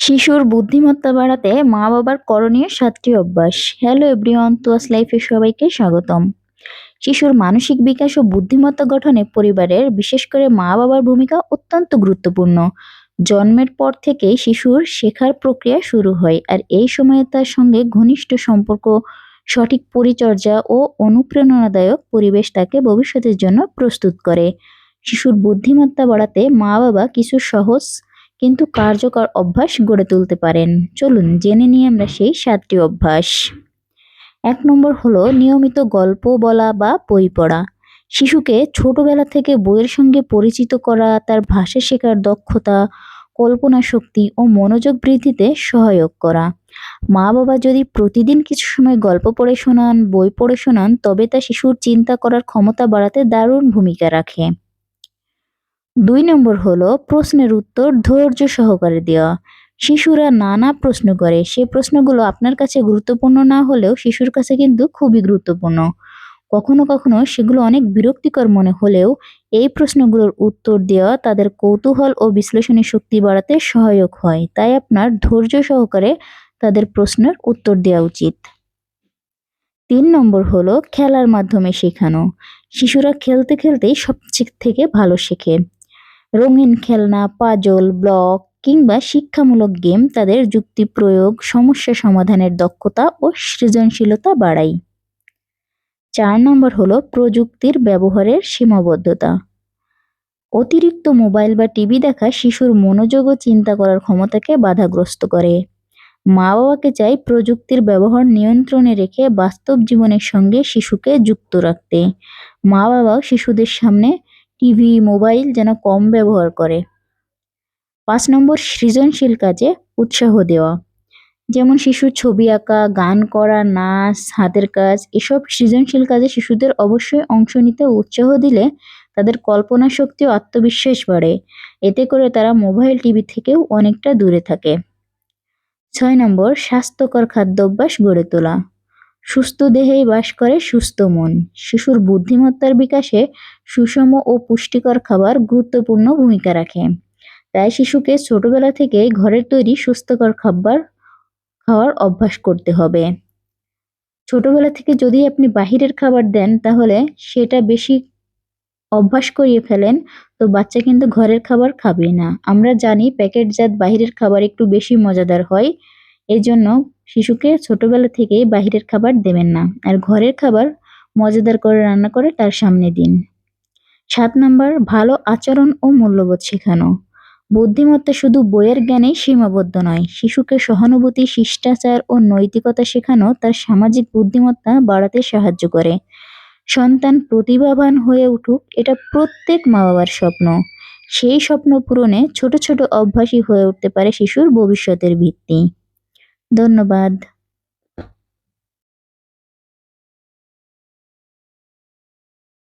শিশুর বুদ্ধিমত্তা বাড়াতে মা বাবার করণীয় সাতটি অভ্যাস। হ্যালো এভরিওয়ান তুয়াস লাইফে সবাইকে স্বাগতম। শিশুর মানসিক বিকাশ ও বুদ্ধিমত্তা গঠনে পরিবারের বিশেষ করে মা বাবার ভূমিকা অত্যন্ত গুরুত্বপূর্ণ। জন্মের পর থেকেই শিশুর শেখার প্রক্রিয়া শুরু হয় আর এই সময়ে তার সঙ্গে ঘনিষ্ঠ সম্পর্ক, সঠিক পরিচর্যা ও অনুপ্রেরণাদায়ক পরিবেশ তাকে ভবিষ্যতের জন্য প্রস্তুত করে। শিশুর বুদ্ধিমত্তা বাড়াতে মা বাবা কিছু সহজ কিন্তু কার্যকর অভ্যাস গড়ে তুলতে পারেন। চলুন জেনে নিই আমরা সেই সাতটি অভ্যাস। এক নম্বর হলো নিয়মিত গল্প বলা বা বই পড়া। শিশুকে ছোটবেলা থেকে বইয়ের সঙ্গে পরিচিত করা, তার ভাষা শেখার দক্ষতা, কল্পনা শক্তি ও মনোযোগ বৃদ্ধিতে সহায়ক করা। মা বাবা যদি প্রতিদিন কিছু সময় গল্প পড়ে শোনান, বই পড়ে শোনান, তবে তা শিশুর চিন্তা করার ক্ষমতা বাড়াতে দারুণ ভূমিকা রাখে। দুই নম্বর হলো প্রশ্নের উত্তর ধৈর্য সহকারে দেওয়া। শিশুরা নানা প্রশ্ন করে, সে প্রশ্নগুলো আপনার কাছে গুরুত্বপূর্ণ না হলেও শিশুর কাছে কিন্তু খুবই গুরুত্বপূর্ণ। কখনো কখনো সেগুলো অনেক বিরক্তিকর মনে হলেও এই প্রশ্নগুলোর উত্তর দেওয়া তাদের কৌতূহল ও বিশ্লেষণী শক্তি বাড়াতে সহায়ক হয়। তাই আপনার ধৈর্য সহকারে তাদের প্রশ্নের উত্তর দেওয়া উচিত। তিন নম্বর হলো খেলার মাধ্যমে শেখানো। শিশুরা খেলতে খেলতেই সবচেয়ে থেকে ভালো শেখে। রঙিন খেলনা, পাজল, ব্লক কিংবা শিক্ষামূলক গেম তাদের যুক্তি প্রয়োগ, সমস্যা সমাধানের দক্ষতা ও সৃজনশীলতা বাড়ায়। চার নম্বর হলো প্রযুক্তির ব্যবহারের সীমাবদ্ধতা। অতিরিক্ত মোবাইল বা টিভি দেখা শিশুর মনোযোগ ও চিন্তা করার ক্ষমতাকে বাধাগ্রস্ত করে। মা বাবাকে চাই প্রযুক্তির ব্যবহার নিয়ন্ত্রণে রেখে বাস্তব জীবনের সঙ্গে শিশুকে যুক্ত রাখতে। মা বাবাও শিশুদের সামনে টিভি, মোবাইল যেন কম ব্যবহার করে। পাঁচ নম্বর, সৃজনশীল কাজে উৎসাহ দেওয়া। যেমন শিশুর ছবি আঁকা, গান করা, নাচ, হাতের কাজ, এসব সৃজনশীল কাজে শিশুদের অবশ্যই অংশ নিতে উৎসাহ দিলে তাদের কল্পনা শক্তি ও আত্মবিশ্বাস বাড়ে। এতে করে তারা মোবাইল, টিভি থেকেও অনেকটা দূরে থাকে। ছয় নম্বর, স্বাস্থ্যকর খাদ্যাভ্যাস গড়ে তোলা। সুস্থ দেহেই বাস করে সুস্থ মন। শিশুর বুদ্ধিমত্তার বিকাশে সুষম ও পুষ্টিকর খাবার গুরুত্বপূর্ণ ভূমিকা রাখে। তাই শিশুকে ছোটবেলা থেকে ঘরের তৈরি সুস্থকর খাবার খাওয়ার অভ্যাস করতে হবে। ছোটবেলা থেকে যদি আপনি বাহিরের খাবার দেন, তাহলে সেটা বেশি অভ্যাস করিয়ে ফেলেন, তো বাচ্চা কিন্তু ঘরের খাবার খাবে না। আমরা জানি প্যাকেটজাত বাহিরের খাবার একটু বেশি মজাদার হয়। এই জন্য শিশুকে ছোটবেলা থেকেই বাহিরের খাবার দেবেন না। আর ঘরের খাবার মজাদার করে রান্না করে তার সামনে দিন। সাত নম্বর, ভালো আচরণ ও মূল্যবোধ শেখানো। বুদ্ধিমত্তা শুধু বইয়ের জ্ঞানেই সীমাবদ্ধ নয়, শিশুকে সহানুভূতি, শিষ্টাচার ও নৈতিকতা শেখানো তার সামাজিক বুদ্ধিমত্তা বাড়াতে সাহায্য করে। সন্তান প্রতিভাবান হয়ে উঠুক, এটা প্রত্যেক মা বাবার স্বপ্ন। সেই স্বপ্ন পূরণে ছোট ছোট অভ্যাসই হয়ে উঠতে পারে শিশুর ভবিষ্যতের ভিত্তি। ধন্যবাদ।